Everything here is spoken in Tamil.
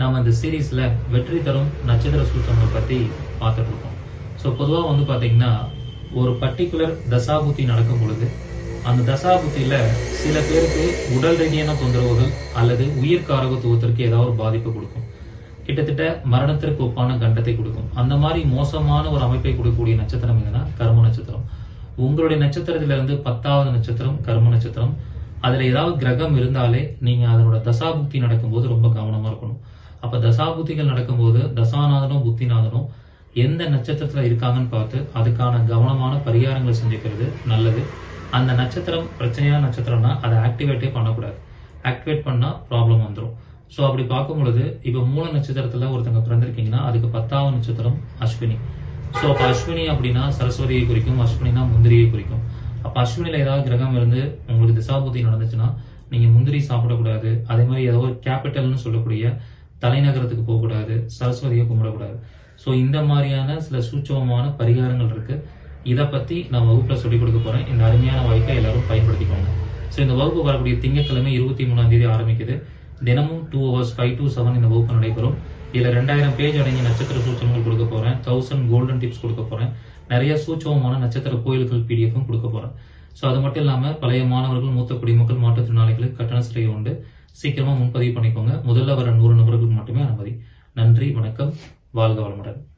நம்ம இந்த சீரீஸ்ல வெற்றி தரும் நட்சத்திர சூத்திரங்களை பத்தி பார்த்துட்டு இருக்கோம். ஸோ பொதுவாக வந்து பார்த்தீங்கன்னா ஒரு பர்டிகுலர் தசாபுத்தி நடக்கும் பொழுது அந்த தசாபுத்தியில சில பேருக்கு உடல் ரீதியான தொந்தரவுகள் அல்லது உயிர் காரகத்துவத்திற்கு ஏதாவது ஒரு பாதிப்பு கொடுக்கும். கிட்டத்தட்ட மரணத்திற்கு ஒப்பான கண்டத்தை கொடுக்கும். அந்த மாதிரி மோசமான ஒரு அமைப்பை கொடுக்கக்கூடிய நட்சத்திரம் எதுனா கர்ம நட்சத்திரம். உங்களுடைய நட்சத்திரத்துல இருந்து பத்தாவது நட்சத்திரம் கர்ம நட்சத்திரம். அதுல ஏதாவது கிரகம் இருந்தாலே நீங்க அதனோட தசாபுக்தி நடக்கும்போது ரொம்ப கவனமா அப்ப தசாபுத்திகள் நடக்கும்போது தசாநாதனும் புத்திநாதனும் எந்த நட்சத்திரத்துல இருக்காங்கன்னு பார்த்து அதுக்கான கவனமான பரிகாரங்களை செஞ்சுக்கிறது நல்லது. அந்த நட்சத்திரம் பிரச்சனையான நட்சத்திரம்னா அதை ஆக்டிவேட்டே பண்ணக்கூடாது. ஆக்டிவேட் பண்ணா ப்ராப்ளம் வந்துடும் ஸோ அப்படி பார்க்கும் பொழுது இப்போ மூல நட்சத்திரத்துல ஒருத்தங்க பிறந்திருக்கீங்கன்னா அதுக்கு பத்தாவது நட்சத்திரம் அஸ்வினி. ஸோ அப்போ அஸ்வினி அப்படின்னா சரஸ்வதியை குறிக்கும் அஸ்வினினா முந்திரியை குறிக்கும். அப்போ அஸ்வினில ஏதாவது கிரகம் இருந்து உங்களுக்கு திசாபூத்தி நடந்துச்சுன்னா நீங்க முந்திரி சாப்பிடக்கூடாது. அதே மாதிரி ஏதோ ஒரு கேபிட்டல்னு சொல்லக்கூடிய தலைநகரத்துக்கு போகக்கூடாது சரஸ்வதியை கும்பிடக்கூடாது. ஸோ இந்த மாதிரியான சில சூட்சமமான பரிகாரங்கள் இருக்கு. இதை பத்தி நான் வகுப்புல சொல்லிக் கொடுக்க போறேன். இந்த அருமையான வாய்ப்பை எல்லாரும் பயன்படுத்திக்கோங்க. ஸோ இந்த வகுப்பு வரக்கூடிய திங்கட்கிழமை இருபத்தி மூணாம் தேதி ஆரம்பிக்குது. தினமும் two hours five to seven இந்த வகுப்பு நடைபெறும். இதுல ரெண்டாயிரம் பேஜ் அடங்கிய நட்சத்திர சூட்சங்கள் கொடுக்க போறேன். தௌசண்ட் கோல்டன் டிப்ஸ் கொடுக்க போறேன். நிறைய சூட்சமமான நட்சத்திர கோயில்கள் பிடிஎஃப்பும் கொடுக்க போறேன். ஸோ அது மட்டும் இல்லாம பழைய மாணவர்கள் மூத்த குடிமக்கள் மாற்றுத்திறனாளிகளுக்கு கட்டண சிறை உண்டு. சீக்கிரமாக முன்பதிவு பண்ணிக்கோங்க. முதல்ல வர நூறு நபர்களுக்கு மட்டுமே அனுமதி. நன்றி வணக்கம். வாழ்க வளமுடன்.